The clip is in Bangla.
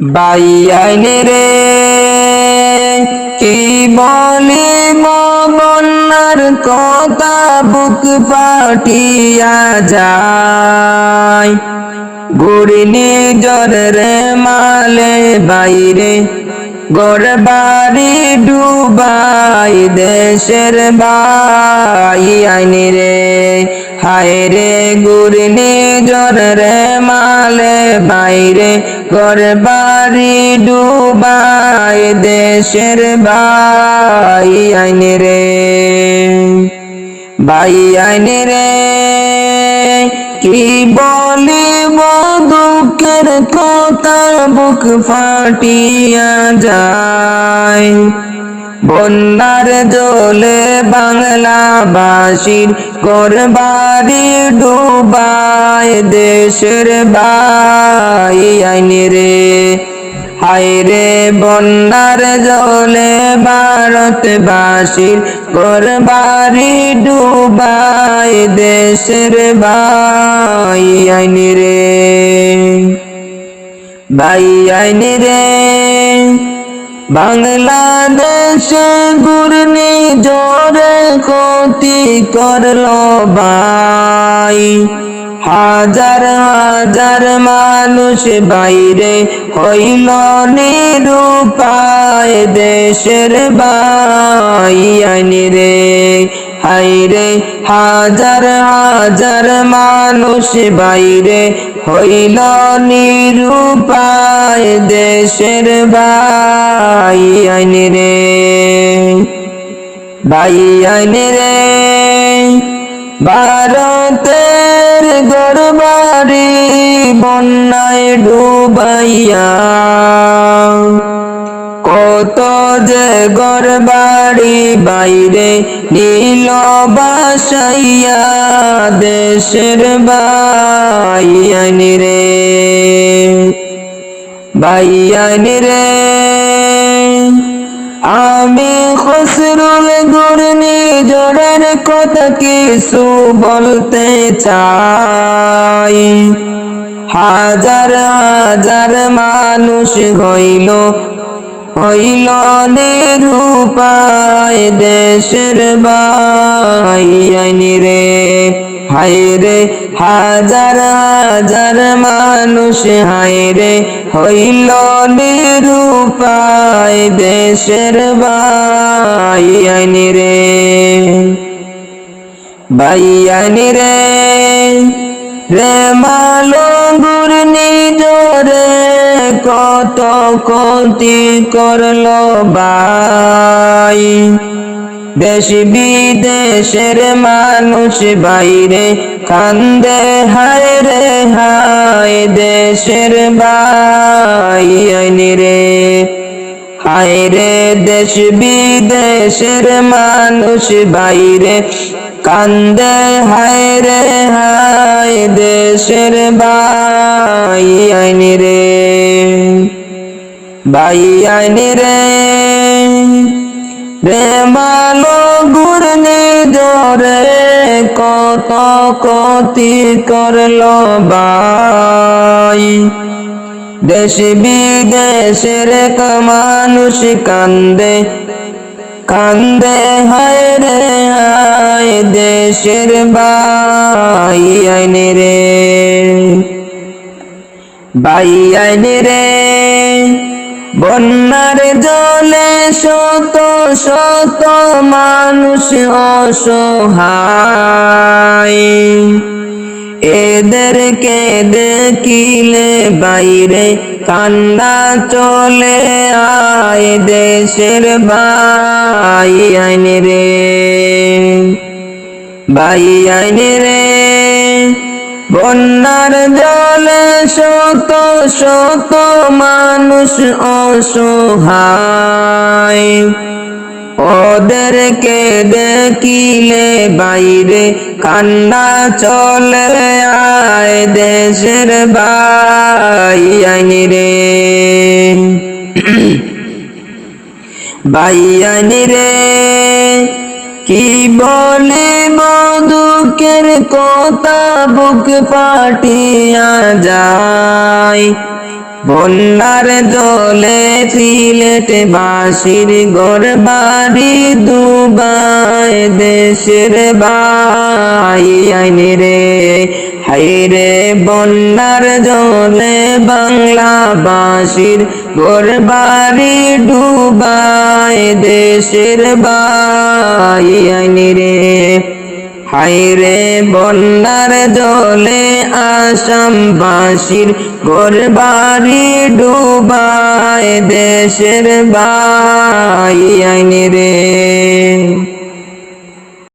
বাইয়াইনে রে কি বলি বন্যার কথা বুক পাঠিয়া যায়। গুড়িনি জ্বর রে মালে বাইরে গড় বাড়ি ডুবাই দেশের বাই আইনি রে। হায় রে গুড়িনি জ্বর রে মালে বাইরে। গড় বাড়ি ডুবাই দেশের বাই আইনি রে। বাই আইনি রে। কি বলে দুঃখের কথা বুক ফাটিয়া যায়? বন্যার জলে বাংলাবাসীর করবারি ডুবায় দেশের বাই আইনি রে। হায় রে বন্যার জলে ভারতবাসীর ঘর বাড়ি ডুবাই দেশের বাই আইনি রে। বাই আইনি রে। বাংলাদেশ গুরনি জোরে ক্ষতি করল বাই হাজার হাজার মানুষ বাইরে হইল নিরুপায় দেশের বাই আইনি রে হাইরে হাজার হাজার মানুষ বাইরে হইল নিরুপায় দেশের বাই আইনি রে বাই আইনি রে ভারতের গরবারি বন্যায় ডুবাইয়া। কত যে গরবাড়ি বাইরে নীল বাসাইয়া দেশের বাইয়ানি রে বাইয়ানি রে আমি খসরুল গুরনি জোরের কথা কিছু বলতে চাই। হাজার হাজার মানুষ হইল হইল নিরূপায় দেশের বাইয়ানি রে হায় রে হাজার হাজার মানুষ হায় রে হইল নিরূপায় দেশের বাইয়ানি রে। বাইয়ানি রে। রে মালো গুরনি জোরে কত ক্ষতি করল বাই। দেশ বিদেশের মানুষ বাইরে কান্দে, হায় রে হায়, দেশের বাইনি রে। হায় রে দেশ বিদেশের মানুষ বাইরে কান্দে, হায় রে হায়, দেশের বাইনি রে। বাইনি রে। মালো গুরনি জোরে কত কতি করল বাই দেশ বিদেশের মানুষ কান্দে কান্দে হায় রে হায় দেশের বাই আইনে রে বাই আইনে রে। বন্যার জলে শত শত মানুষ অসহায়। এদেরকে দেখিলে বাইরে কান্দা চলে আয় দেশের বাই আইন রে বাই আইন রে। বন্যার জলে শত শত মানুষ অসহায়। ওদেরকে দেখিলে বাইরে কান্না চলে, আয় দেশের বাই আইনি রে। বাই রে। কি বলে মধুকের কথা বুক পাটিয়া যায়? বন্যার জলে সিলেট বাসির গড় বাড়ি দুবাই দেশের বাই আইনি রে হাইরে বন্যার জলে বাংলাবাসীর গোর বাড়ি ডুবাই দেশের বাই আইনি রে। হাইরে বন্যার জলে আসামবাসীর গোর বাড়ি ডুবাই দেশের বাই আইনি রে।